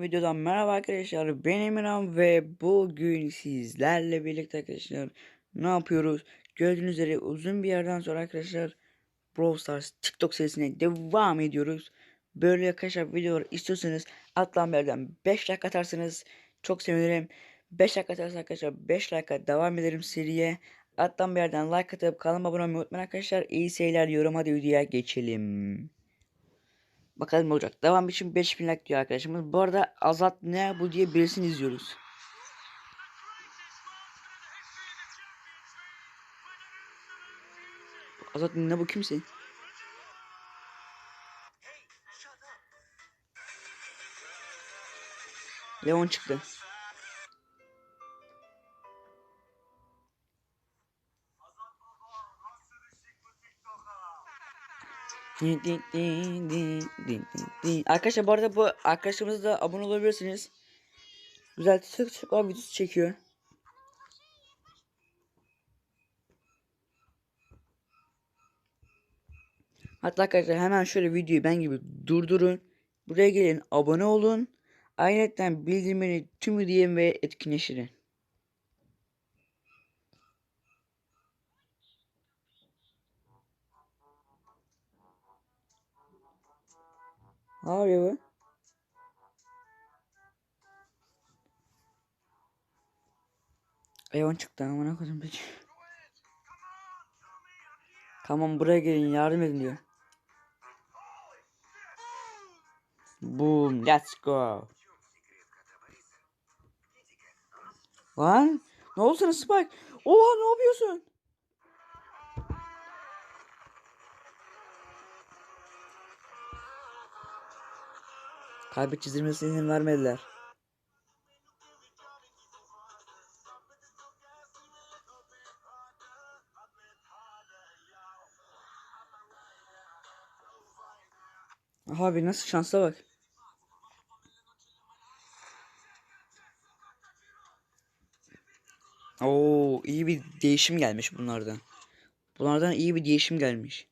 Videodan merhaba arkadaşlar ben Emirhan ve bugün sizlerle birlikte arkadaşlar ne yapıyoruz? Gördüğünüz üzere uzun bir yerden sonra arkadaşlar Brawl Stars TikTok serisine devam ediyoruz. Böyle arkadaşlar videolar istiyorsanız atlan bir yerden 5 like atarsanız çok sevinirim. 5 like atarsanız arkadaşlar 5 like devam ederim seriye. Atlan bir yerden like atıp kanalıma abone olmayı unutmayın arkadaşlar. İyi seyirler diyorum hadi videoya geçelim. Bakalım ne olacak. Devam için 5000 like diyor arkadaşımız. Bu arada Azat ne bu diye birisini izliyoruz. Azat ne bu kimsin? Leon çıktı. Arkadaşlar bu arada bu arkadaşlarımıza da abone olabilirsiniz. Güzel sık sık o videosu çekiyor. Hatta arkadaşlar hemen şöyle videoyu ben gibi durdurun. Buraya gelin abone olun. Ayrıca bildirimleri tüm diyelim ve etkinleştirin. Ne yapıyor bu? Evan çıktı amına koydum peki. Tamam buraya gelin yardım edin diyor. Boom, let's go. Lan ne oldu sana Spike? Oha ne yapıyorsun? Kalbi çizilmesine izin vermediler. Abi nasıl şansa bak. Oo iyi bir değişim gelmiş bunlardan. Bunlardan iyi bir değişim gelmiş.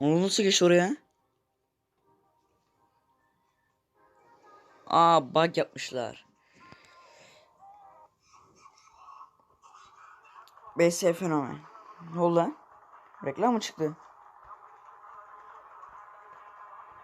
Onu nasıl geçti oraya? Aa bug yapmışlar. BS fenomen. Ne oldu lan? Reklam mı çıktı?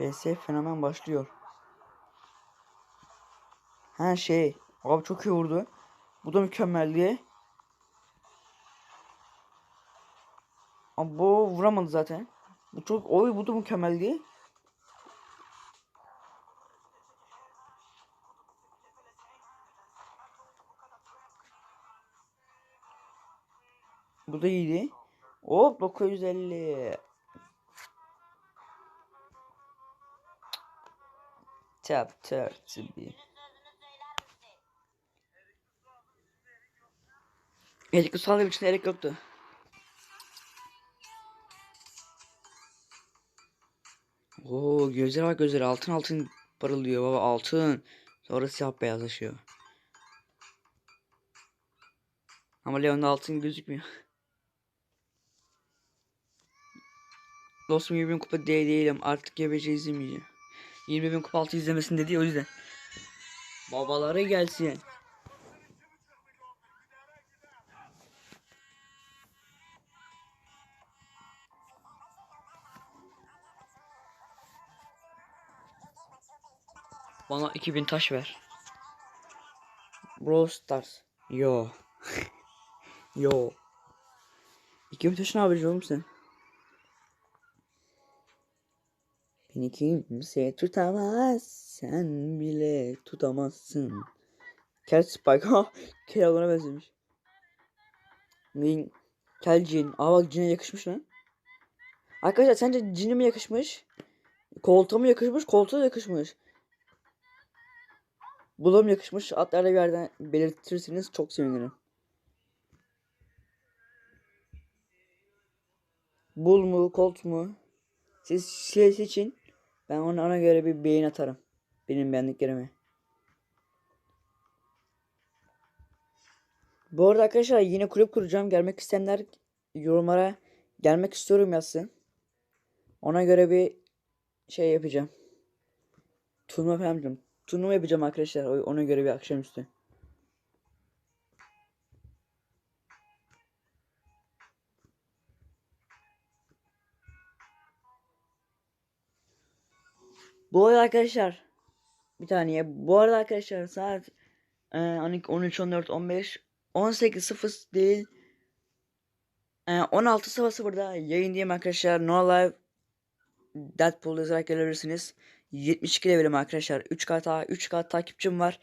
BS fenomen başlıyor. Ha şey. Abi çok iyi vurdu. Bu da mükemmeldi. Abi bu vuramadı zaten. Bu çok oy bu da mükemmeldi. Bu da iyiydi. Hop 950. Tap tap tabi. Erik Usal'ın için Erik yoktu. Oo gözlere bak gözlere altın altın parıldıyor baba altın. Sonra siyah beyazlaşıyor. Ama Leon'da altın gözükmüyor. Dostum 20 bin kupa değil değilim. Artık gebece izlemeyeceğim. 20 bin kupa altı izlemesin dedi o yüzden. Babaları gelsin. Bana 2000 taş ver. Brawl Stars. Yo. Yo. 2000 taş ne yapacaksın oğlum sen? Beni kimse tutamaz. Sen bile tutamazsın. Kel Spike. Ha. Kel alana benzemiş. Neyin? Kel Cin. Aa bak Cin'e yakışmış lan. Arkadaşlar sence Cin'e mi yakışmış? Koltuğa mı yakışmış? Koltuğa yakışmış. Bulam yakışmış. Atlarla bir yerden belirtirseniz çok sevinirim. Bul mu, kolt mu? Siz şey seçin. Ben ona, ona göre bir beğen atarım. Benim beğendiklerime. Bu arada arkadaşlar yine kulüp kuracağım. Gelmek isteyenler yorumlara gelmek istiyorum yazsın. Ona göre bir şey yapacağım. Turnuva falan yapacağım. Turnuva yapacağım arkadaşlar. Ona göre bir akşamüstü. Bu arada arkadaşlar bir saniye. Bu arada arkadaşlar saat e, 12, 13, 14, 15, 18 0 değil. E, 16 00'da yayındayım arkadaşlar. No Live Deadpool yazarak gelebilirsiniz. 72 levelim arkadaşlar. 3K, ta 3K takipçim var.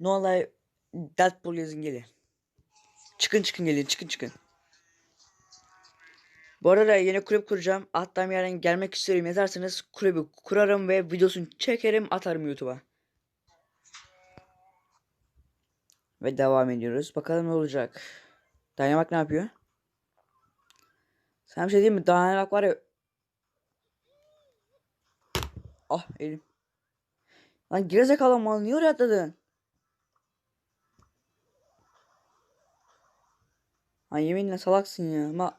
No Live Deadpool yazın gelin. Çıkın çıkın gelin çıkın çıkın. Bu arada yeni kulüp kuracağım. Hatta yerden gelmek istiyorum yazarsanız kulübü kurarım ve videosunu çekerim atarım YouTube'a. Ve devam ediyoruz. Bakalım ne olacak. Dynamite ne yapıyor? Sana bir şey diyeyim mi? Dynamite var ya. Ah elim. Lan gerizekalı mal niye oraya atladın? Ay yeminle salaksın ya. Ama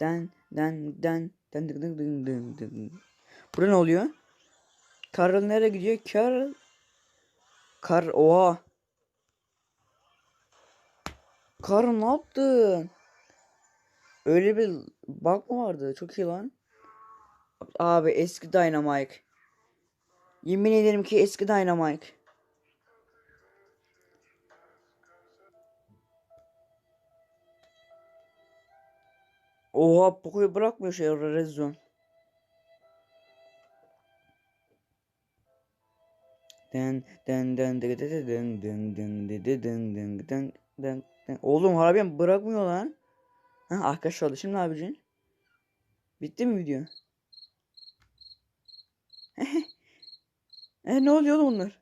Den den den den dın dın dın dın dın. Burada ne oluyor? Karl nereye gidiyor? Karl Kar oha. Kar ne yaptın? Öyle bir bug mı vardı? Çok iyi lan. Abi eski Dynamite. Yemin ederim ki eski Dynamite. Oha Poco'yu bırakmıyor şey Red Zone. Den den den den den den den den den den den den Oğlum harbiden bırakmıyor lan. Ha arkadaş oldu. Şimdi ne yapacaksın? Bitti mi video? e ne oluyor oğlum bunlar?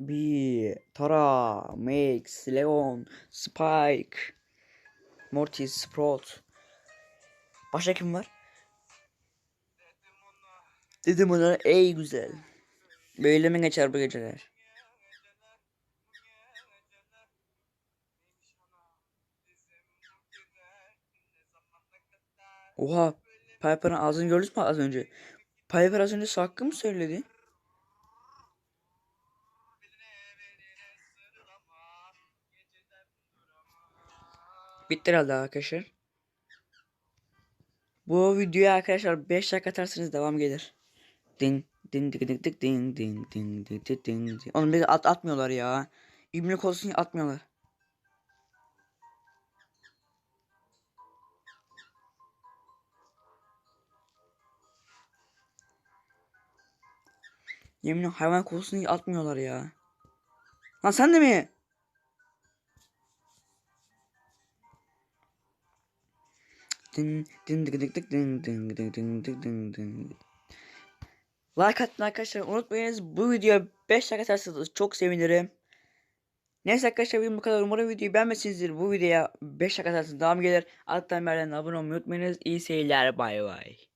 Bir Tara, Max, Leon, Spike, Mortis, Sprout. Başka kim var? Dedim ona ey güzel. Böyle mi geçer bu geceler? Oha Piper'ın ağzını gördünüz mü az önce? Piper az önce hakkı mı söyledi? Bitti herhalde arkadaşlar. Bu videoya arkadaşlar 5 like atarsanız devam gelir. Ding ding ding ding ding ding ding ding ding ding ding. Oğlum bizi at atmıyorlar ya. İbni olsun atmıyorlar. Yemin hayvan kokusunu atmıyorlar ya. Lan sen de mi? Like atın arkadaşlar unutmayınız bu videoya 5 like atarsanız çok sevinirim. Neyse arkadaşlar benim bu kadar umarım videoyu beğenmişsinizdir. Bu videoya 5 like atarsanız devam gelir. Alttan yerden abone olmayı unutmayınız. İyi seyirler bay bay.